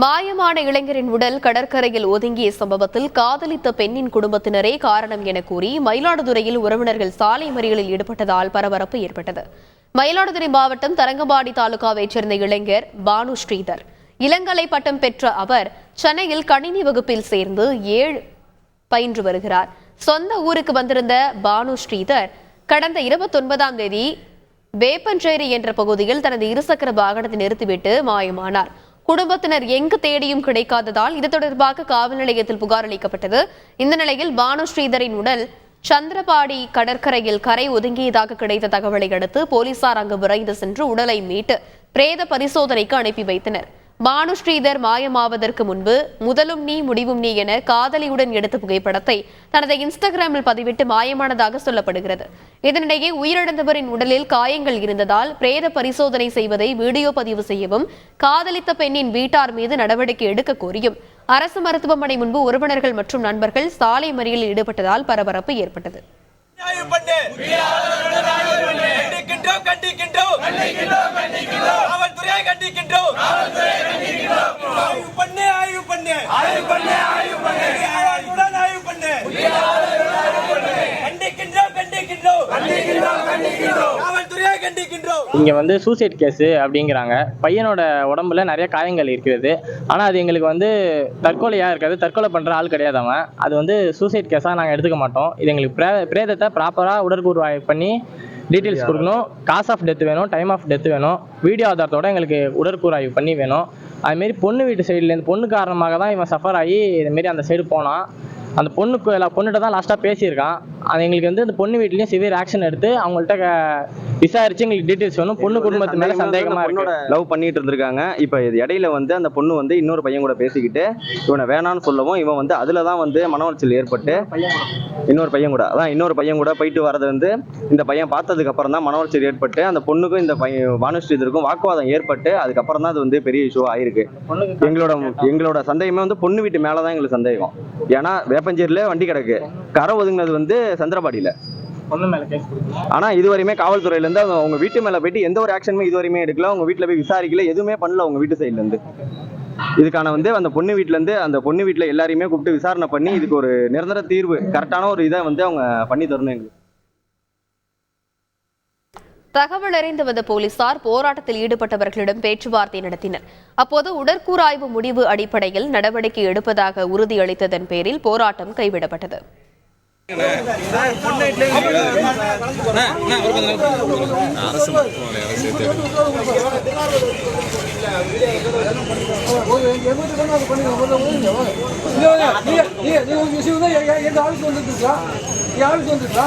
மாயமான இளைஞரின் உடல் கடற்கரையில் ஒதுங்கிய சம்பவத்தில் காதலித்த பெண்ணின் குடும்பத்தினரே காரணம் என கூறி மயிலாடுதுறையில் உறவினர்கள் சாலை மறியலில் ஈடுபட்டதால் பரபரப்பு ஏற்பட்டது. மயிலாடுதுறை மாவட்டம் தரங்கம்பாடி தாலுகாவைச் சேர்ந்த இளைஞர் பானு ஸ்ரீதர். இளங்கலை பட்டம் பெற்ற அவர் சென்னையில் கணினி வகுப்பில் சேர்ந்து ஏழு பயின்று வருகிறார். சொந்த ஊருக்கு வந்திருந்த பானு ஸ்ரீதர் கடந்த இருபத்தொன்பதாம் தேதி வேப்பஞ்சேரி என்ற பகுதியில் தனது இருசக்கர வாகனத்தை நிறுத்திவிட்டு மாயமானார். குடும்பத்தினர் எங்கு தேடியும் கிடைக்காததால் இது தொடர்பாக காவல் நிலையத்தில் புகார் அளிக்கப்பட்டது. இந்த நிலையில் பானு ஸ்ரீதரின் உடல் சந்திரபாடி கடற்கரையில் கரை ஒதுங்கியதாக கிடைத்த தகவலை அடுத்து போலீசார் அங்கு விரைந்து சென்று உடலை மீட்டு பிரேத பரிசோதனைக்கு அனுப்பி வைத்தனர். பானு ஸ்ரீதர் மாயமாவதற்கு முன்பு முதலும் நீ முடிவும் நீ என காதலியுடன் எடுத்த புகைப்படத்தை தனது இன்ஸ்டாகிராமில் பதிவிட்டு மாயமானதாக சொல்லப்படுகிறது. இதனிடையே உயிரிழந்தவரின் உடலில் காயங்கள் இருந்ததால் பிரேத பரிசோதனை செய்வதை வீடியோ பதிவு செய்யவும் காதலித்த பெண்ணின் வீட்டார் மீது நடவடிக்கை எடுக்க கோரியும். அரசு மருத்துவமனை முன்பு உறவினர்கள் மற்றும் நண்பர்கள் சாலை மறியலில் ஈடுபட்டதால் பரபரப்பு ஏற்பட்டது. கண்டிக்கின்றோம் கண்டிக்கின்றோம் காவல்துறையை கண்டிக்கின்றோம் ஆய்வு பண்ணு ஆய்வு பண்ணு ஆய்வு பண்ணு ஆய்வு பண்ணு ஆய்வுடன் ஆய்வு பண்ணு கண்டிக்கின்றோம் கண்டிக்கின்றோம் கண்டிக்கின்றோம் காவல்துறையை கண்டிக்கின்றோம் இங்கே வந்து சூசைட் கேஸு அப்படிங்கிறாங்க. பையனோட உடம்புல நிறைய காயங்கள் இருக்கிறது ஆனால் அது எங்களுக்கு வந்து தற்கொலையாக இருக்காது. தற்கொலை பண்ணுற ஆள் கிடையாது அவன். அது வந்து சூசைட் கேஸாக நாங்கள் எடுத்துக்க மாட்டோம். இது எங்களுக்கு பிரே பிரேதத்தை ப்ராப்பராக உடற்கூறு ஆய்வு பண்ணி டீட்டெயில்ஸ் கொடுக்கணும். காஸ் ஆஃப் டெத் வேணும் டைம் ஆஃப் டெத் வேணும். வீடியோ ஆதாரத்தோட எங்களுக்கு உடற்கூறு ஆய்வு பண்ணி வேணும். அதுமாரி பொண்ணு வீட்டு சைட்லேருந்து பொண்ணு காரணமாக தான் இவன் சஃபர் ஆகி இதுமாரி அந்த சைடு போனான். அந்த பொண்ணுக்கு எல்லா பொண்ணுகிட்ட தான் லாஸ்ட்டாக பேசியிருக்கான். அது எங்களுக்கு வந்து அந்த பொண்ணு வீட்லேயும் சிவியர் ஆக்ஷன் எடுத்து அவங்கள்ட்ட விசாரிச்சு எங்களுக்கு டீட்டெயில்ஸ் வேணும். பொண்ணு குடும்பத்து மேலே சந்தேகமாக இருக்கு லவ் பண்ணிட்டு இருந்திருக்காங்க. இப்போ இது இடையில வந்து அந்த பொண்ணு வந்து இன்னொரு பையன் கூட பேசிக்கிட்டு இவனை வேணான்னு சொல்லவும் இவன் வந்து அதில் தான் வந்து மன உளைச்சல் ஏற்பட்டு இன்னொரு பையன் கூட அதான் இன்னொரு பையன் கூட போயிட்டு வரது வந்து இந்த பையன் பார்த்ததுக்கு அப்புறம் தான் மன உளைச்சல் ஏற்பட்டு அந்த பொண்ணுக்கும் இந்த பையன் வானுஸ்ரீதருக்கும் வாக்குவாதம் ஏற்பட்டு அதுக்கப்புறம் தான் அது வந்து பெரிய இஷ்யூ ஆயிருக்கு. எங்களோட எங்களோட சந்தேகமே வந்து பொண்ணு வீட்டு மேலே தான் எங்களுக்கு சந்தேகம். ஏன்னா வேப்பஞ்சேரியில வண்டி கிடக்கு. கரை ஒதுங்கினது வந்து சந்திரபாடியில். பொண்ணு மேலே கேஸ் கொடுக்கணும் ஆனா இது வரையுமே காவல்துறையில இருந்து அவங்க அவங்க வீட்டு மேல போயிட்டு எந்த ஒரு ஆக்ஷனுமே இது வரையுமே எடுக்கல. அவங்க வீட்டுல போய் விசாரிக்கல. எதுவுமே பண்ணல அவங்க வீட்டு சைடுல இருந்து. இதுக்கான வந்து அந்த பொண்ணு வீட்ல இருந்து அந்த பொண்ணு வீட்ல எல்லாரையுமே கூப்பிட்டு விசாரணை பண்ணி இதுக்கு ஒரு நிரந்தர தீர்வு கரெக்டான ஒரு இதை வந்து அவங்க பண்ணி தரணும் எங்களுக்கு. தகவல் அறிந்து வந்த போலீசார் போராட்டத்தில் ஈடுபட்டவர்களிடம் பேச்சுவார்த்தை நடத்தினர். அப்போது உடற்கூறாய்வு முடிவு அடிப்படையில் நடவடிக்கை எடுப்பதாக உறுதியளித்ததன் பேரில் போராட்டம் கைவிடப்பட்டது. எங்க ஆளுக்கு வந்துருக்கா என் வந்துருக்கா